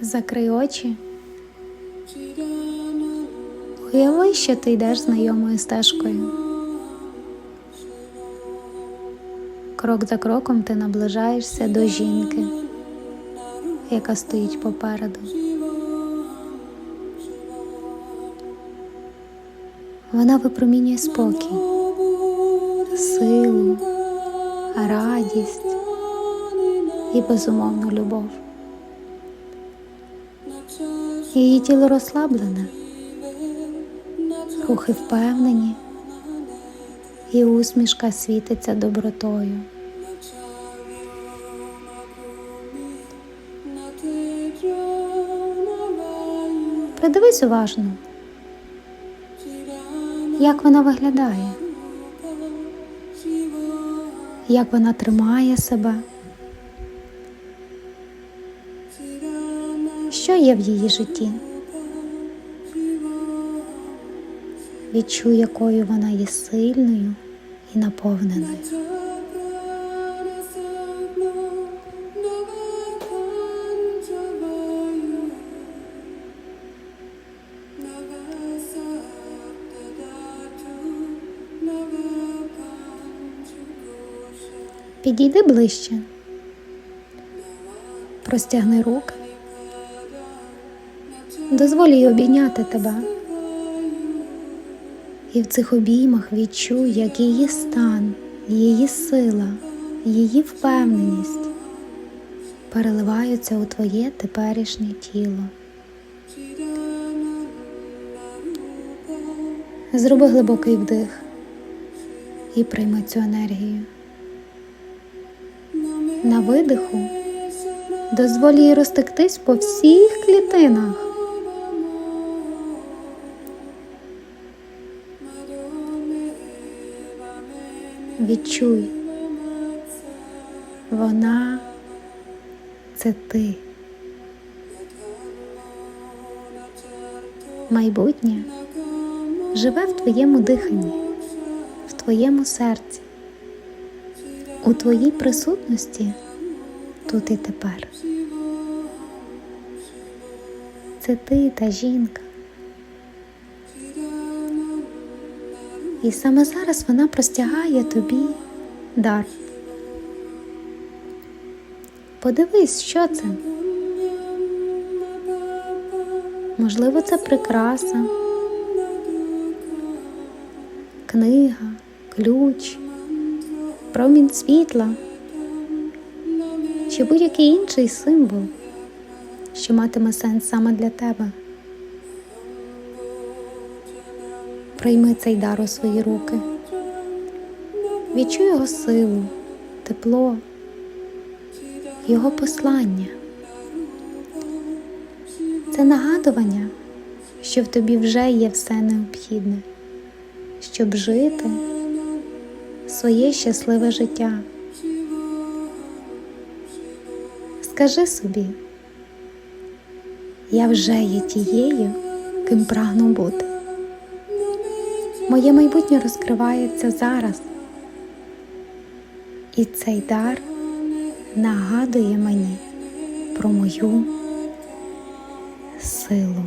Закрий очі. Уяви, що ти йдеш знайомою стежкою. Крок за кроком ти наближаєшся до жінки, яка стоїть попереду. Вона випромінює спокій, силу, радість і безумовну любов. Її тіло розслаблене, рухи впевнені, і усмішка світиться добротою. Придивись уважно, як вона виглядає, як вона тримає себе, що є в її житті. Відчуй, якою вона є сильною і наповненою. Підійди ближче, простягни руки, дозволь їй обійняти тебе. І в цих обіймах відчуй, як її стан, її сила, її впевненість переливаються у твоє теперішнє тіло. Зроби глибокий вдих і прийми цю енергію. На видиху дозволь їй розтектись по всіх клітинах. Відчуй, вона це ти. Майбутнє живе в твоєму диханні, в твоєму серці, у твоїй присутності тут і тепер. Це ти та жінка. І саме зараз вона простягає тобі дар. Подивись, що це. Можливо, це прикраса, книга, ключ, промінь світла чи будь-який інший символ, що матиме сенс саме для тебе. Прийми цей дар у свої руки, відчуй його силу, тепло, його послання. Це нагадування, що в тобі вже є все необхідне, щоб жити своє щасливе життя. Скажи собі, я вже є тією, ким прагну бути. Моє майбутнє розкривається зараз. І цей дар нагадує мені про мою силу.